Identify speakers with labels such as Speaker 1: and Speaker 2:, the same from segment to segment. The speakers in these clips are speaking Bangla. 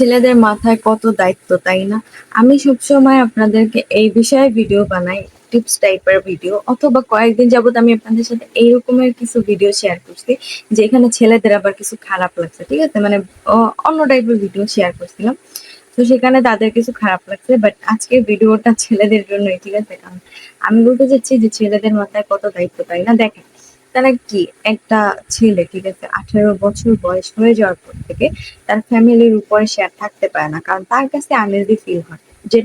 Speaker 1: ছেলেদের মাথায় কত দায়িত্ব, তাই না? আমি সবসময় আপনাদেরকে এই বিষয়ে ভিডিও বানাই টিপস টাইপের ভিডিও অথবা কয়েকদিন যাবত আমি আপনাদের সাথে এইরকমের কিছু ভিডিও শেয়ার করছি, যেখানে ছেলেদের আবার কিছু খারাপ লাগছে, ঠিক আছে? মানে অন্য টাইপের ভিডিও শেয়ার করছিলাম। তো সেখানে তাদের কিছু খারাপ লাগছে বাট আজকের ভিডিওটা ছেলেদের জন্যই, ঠিক আছে? কারণ আমি বলতে চাচ্ছি যে ছেলেদের মাথায় কত দায়িত্ব, তাই না? দেখেন তারা কি একটা ছেলে, ঠিক আছে, আঠেরো বছর বয়স হয়ে যাওয়ার পর থেকে তার ফ্যামিলির উপরে সে আর থাকতে পারে না। কারণ তার কাছে আনইজি ফিল হয়। যে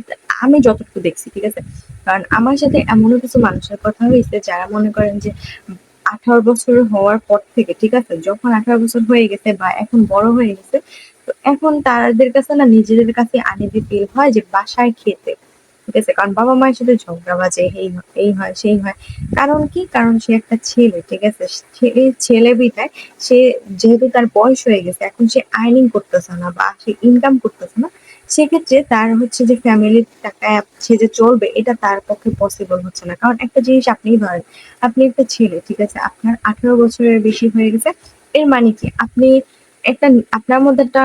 Speaker 1: আমি যতটুকু দেখছি, ঠিক আছে, কারণ আমার সাথে এমনও কিছু মানুষের কথা হয়েছে যারা মনে করেন যে আঠারো বছর হওয়ার পর থেকে, ঠিক আছে, যখন আঠারো বছর হয়ে গেছে বা এখন বড় হয়ে গেছে, তো এখন তাদের কাছে না, নিজেদের কাছে আনইজি ফিল হয় যে বাসায় খেতে। ঠিক আছে? কারণ বাবা মায়ের সাথে ঝগড়া বাজে এই এই হয়, সেই হয়। কারণ কি? কারণ সে একটা ছেলে, ঠিক আছে? সে ছেলে বিধায় সে যেহেতু তার বয়স হয়ে গেছে, এখন সে আর্নিং করতেছে না বা সে ইনকাম করতেছে না, সেক্ষেত্রে তার হচ্ছে যে ফ্যামিলির টাকায় সে যে চলবে, এটা তার পক্ষে পসিবল হচ্ছে না। কারণ একটা জিনিস আপনিই ধরেন, আপনি একটা ছেলে, ঠিক আছে? আপনার আঠারো বছরের বেশি হয়ে গেছে, এর মানে কি? আপনি একটা আপনার মধ্যে একটা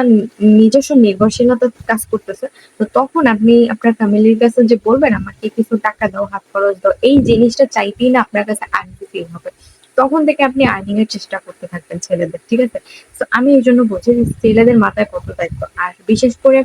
Speaker 1: নিজস্ব নির্ভরশীলতা কাজ করতেছে। তো তখন আপনি আপনার ফ্যামিলির কাছে যে বলবেন, আমাকে কিছু টাকা দাও, হাত খরচ দাও, এই জিনিসটা চাইতেই না আপনার কাছে আর্নিং ফিল হবে। তখন থেকে আপনি আর্নিং এর চেষ্টা করতে থাকবেন ছেলেদের, ঠিক আছে? তো আমি এই জন্য বলছি ছেলেদের মাথায় কত দায়িত্ব। আর বিশেষ করে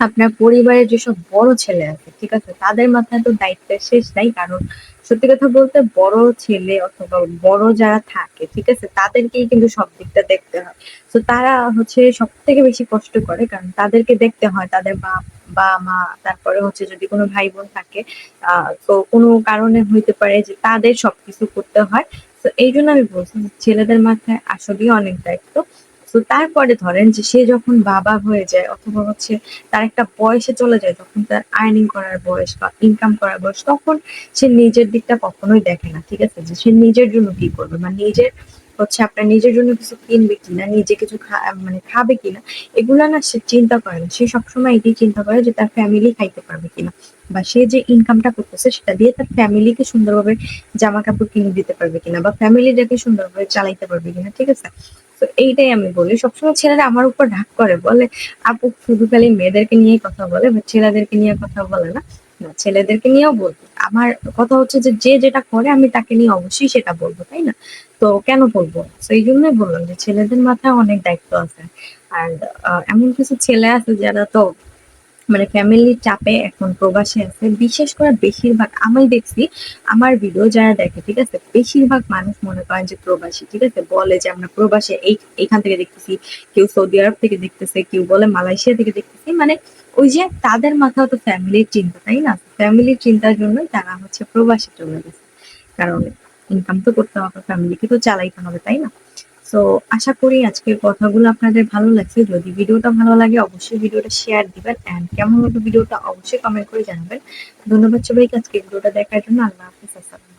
Speaker 1: আপনার পরিবারের যেসব বড় ছেলে আছে, ঠিক আছে? তাদের মাথায় তো দায়িত্বের শেষ নাই, কারণ সত্যি কথা বলতে বড় ছেলে অথবা বড় যারা থাকে, ঠিক আছে? তাদেরকেই কিন্তু সব দিকটা দেখতে হয়। তো তারা হচ্ছে সব থেকে বেশি কষ্ট করে, কারণ তাদেরকে দেখতে হয়, তাদের বাপ, বা মা, তারপরে হচ্ছে যদি কোনো ভাই বোন থাকে তো কোনো কারণে হইতে পারে যে তাদের সবকিছু করতে হয়। তো এই জন্য আমি বলছি ছেলেদের মাথায় আসলেই অনেক দায়িত্ব। তো তারপরে ধরেন যে সে যখন বাবা হয়ে যায় অথবা হচ্ছে তার একটা বয়সে চলে যায়, তখন তার আর্নিং করার বয়স বা ইনকাম করার বয়স, তখন সে নিজের দিকটা কখনোই দেখে না, ঠিক আছে? যে সে নিজের জন্য কি করবে? বা নিজের হচ্ছে আপনার নিজের জন্য কিছু কিনবে কিনা, নিজে কিছু মানে খাবে কিনা, এগুলা না সে চিন্তা করে না। সে সবসময় এটাই চিন্তা করে যে তার ফ্যামিলি খাইতে পারবে কিনা বা সে যে ইনকামটা করতেছে সেটা দিয়ে তার ফ্যামিলিকে সুন্দরভাবে জামা কাপড় কিনে দিতে পারবে কিনা বা ফ্যামিলিটাকে সুন্দরভাবে চালাইতে পারবে কিনা, ঠিক আছে? তো এইটাই আমি বলি, সবসময় ছেলেরা আমার উপর রাগ করে, বলে, আপু, শুধু খালি মেয়েদেরকে নিয়ে কথা বলে বা ছেলেদেরকে নিয়ে কথা বলে না না, ছেলেদেরকে নিয়েও বলব। আমার কথা হচ্ছে যে যে যেটা করে, আমি তাকে নিয়ে অবশ্যই সেটা বলব, তাই না? তো কেন বলব? এই জন্যই বললাম যে, ছেলেদের মাথায় অনেক দায়িত্ব আছে। আর এমন কিছু ছেলে আছে যারা তো মানে ফ্যামিলির চাপে এখন প্রবাসী আছে। বিশেষ করে বেশিরভাগ আমি দেখছি, আমার ভিডিও যারা দেখে, ঠিক আছে? বেশিরভাগ মানুষ মনে করেন যে প্রবাসী, ঠিক আছে? বলে যে আমরা প্রবাসী এই, এখান থেকে দেখতেছি, কেউ সৌদি আরব থেকে দেখতেছে, কেউ বলে মালয়েশিয়া থেকে দেখতেছি। মানে ওই যে তাদের মাথাও তো ফ্যামিলির চিন্তা, তাই না? ফ্যামিলির চিন্তার জন্যই তারা হচ্ছে প্রবাসী চলে গেছে। কারণ ইনকাম তো করতে হবে ফ্যামিলিকে তো চালাইতে হবে, তাই না? তো আশা করি আজকের কথাগুলো আপনাদের ভালো লাগছে। যদি ভিডিওটা ভালো লাগে, অবশ্যই ভিডিওটা শেয়ার দিবেন। অ্যান্ড কেমন হলো ভিডিওটা, অবশ্যই কমেন্ট করে জানাবেন। ধন্যবাদ সবাইকে আজকে ভিডিওটা দেখার জন্য। আল্লাহ হাফিজ। আসসালাম